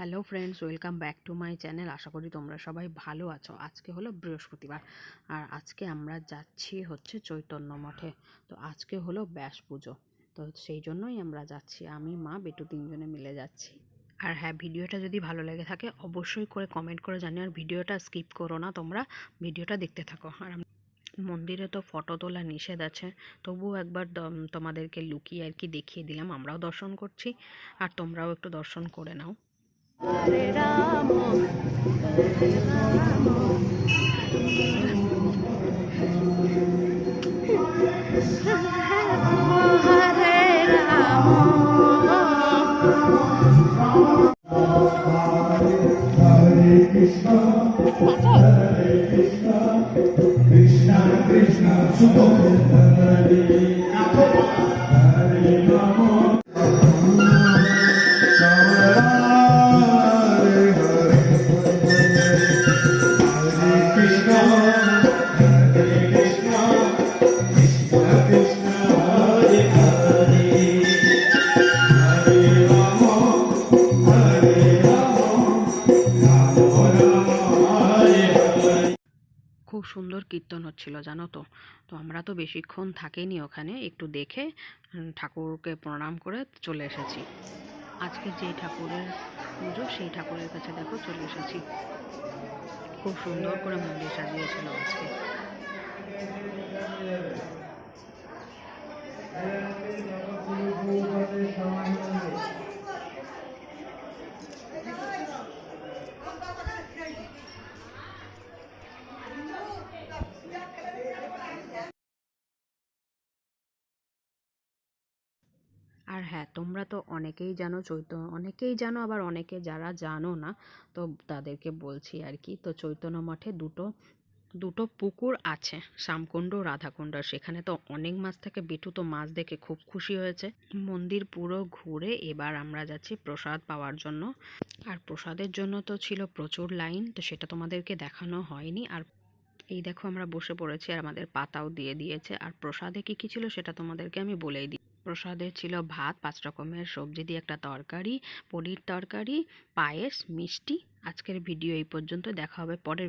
Hello friends welcome back to my channel আশা করি তোমরা সবাই ভালো আছো। আজকে হলো বৃহস্পতিবার। আর আজকে আমরা যাচ্ছি হচ্ছে চৈতন্য মঠে। তো আজকে হলো ব্যাস পুজো। তো সেই জন্যই আমরা যাচ্ছি। আমি, মা, বেটু তিনজনে মিলে যাচ্ছি। আর হ্যাঁ ভিডিওটা যদি ভালো লেগে থাকে, অবশ্যই করে কমেন্ট করে জানিও। আর ভিডিওটা স্কিপ করো না তোমরা। ভিডিওটা দেখতে থাকো। আর মন্দিরে তো ফটো তোলা নিষেধ আছে। তবুও একবার তোমাদেরকে লুকিয়ে আর কি দেখিয়ে দিলাম। আমরাও দর্শন করছি। আর তোমরাও একটু দর্শন করে নাও। Krishna Krishna Sudokirtanadi খুব সুন্দর কীর্তন হচ্ছিল, জানো তো? তো আমরা তো বেশিক্ষণ থাকিনি ওখানে, একটু দেখে ঠাকুরকে প্রণাম করে চলে এসেছি। আজকে যে ঠাকুরের পুজো, সেই ঠাকুরের কাছে দেখো চলে এসেছি। খুব সুন্দর করে মন্দির সাজিয়েছিল আজকে। আর হ্যাঁ তোমরা তো অনেকেই জানো চৈতন্য অনেকেই জানো, আবার অনেকে যারা জানো না, তো তাদেরকে বলছি আর কি। তো চৈতন্য মঠে দুটো দুটো পুকুর আছে, শ্যামকুণ্ড, রাধাকুণ্ড। সেখানে তো অনেক মাছ থাকে, বিটু তো মাছ দেখে খুব খুশি হয়েছে। মন্দির পুরো ঘুরে এবার আমরা যাচ্ছি প্রসাদ পাওয়ার জন্য। আর প্রসাদের জন্য তো ছিল প্রচুর লাইন, তো সেটা তোমাদেরকে দেখানো হয়নি। আর এই দেখো আমরা বসে পড়েছি, আর আমাদের পাতাও দিয়ে দিয়েছে। আর প্রসাদে কি কি ছিল সেটা তোমাদেরকে আমি বলেই দিই। প্রসাদে ছিল ভাত, পাঁচ রকমের সবজি দিয়ে একটা তরকারি, পনির তরকারি, পায়েস, মিষ্টি। আজকের ভিডিও এই পর্যন্ত দেখা হবে পরের